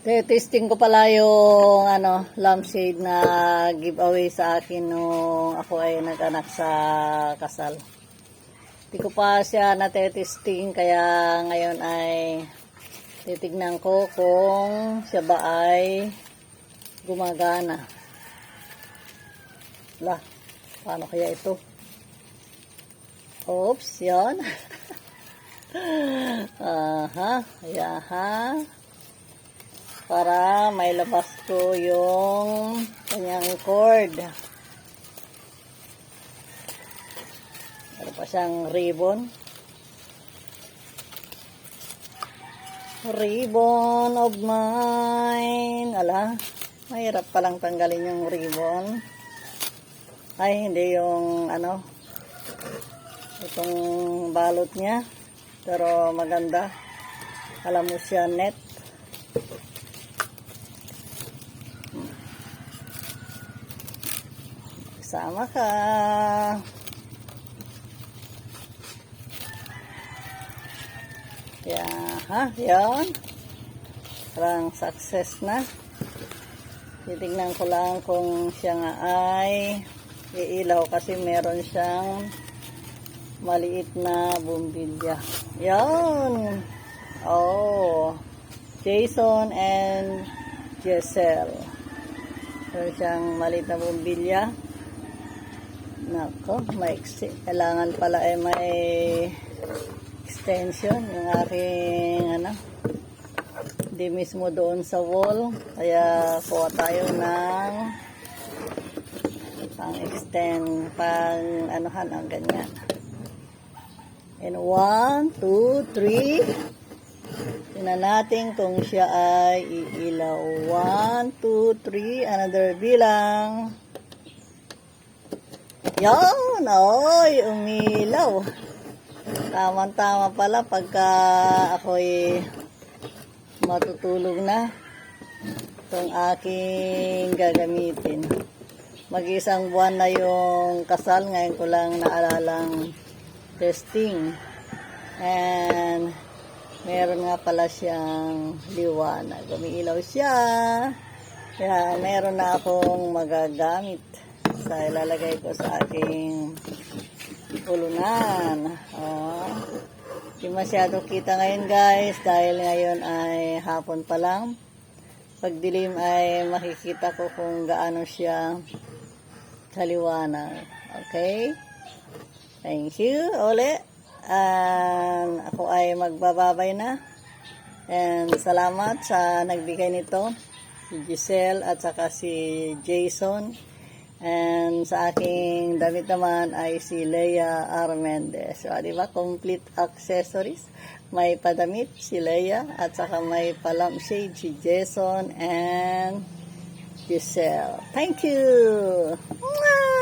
Testing ko pala yung ano, lampshade na giveaway sa akin nung ako ay nag-anak sa kasal. Hindi ko pa siya natetesting kaya ngayon ay titignan ko kung siya ba ay gumagana. La, paano kaya ito? Oops, yan. Aha, yaha para may labas ko yung kanyang cord. Meron pa siyang ribbon. Ribbon of mine. Ala, mahirap palang tanggalin yung ribbon. Ay, hindi yung ano, itong balot niya. Pero maganda. Alam mo siya net. Sama ka. Kaya, ha? Yan. Parang success na. Titignan ko lang kung siya nga ay iilaw kasi meron siyang maliit na bumbilya. Yan. Oh. Jason and Giselle. Meron siyang maliit na bumbilya. Nako, maiksi. Kailangan pala ay may extension yung aking ano. Hindi mismo doon sa wall. Kaya kuha tayo ng pang extend, pang anuhan ang ganyan. And one, two, three. Tingnan natin kung siya ay iilaw. One, two, three. Another bilang. Yan! Oy, umilaw. Tama-tama pala pagka ako'y matutulog na itong aking gagamitin. Mag-isang buwan na yung kasal. Ngayon ko lang naalalang testing. And meron nga pala siyang liwanag. Umiilaw siya. Kaya meron na akong magagamit sa ilalagay ko sa aking ulunan. Oh. Hindi masyado kita ngayon guys dahil ngayon ay hapon pa lang. Pag dilim ay makikita ko kung gaano siya kaliwanag. Okay? Thank you. Uli. And ako ay magbababay na. And salamat sa nagbigay nito. Giselle at saka si Jason. And sa aking damit naman ay si Leia Armendez. So, di ba? Complete accessories. May padamit si Leia at saka may palampshade si Jason and Giselle. Thank you! Mwah!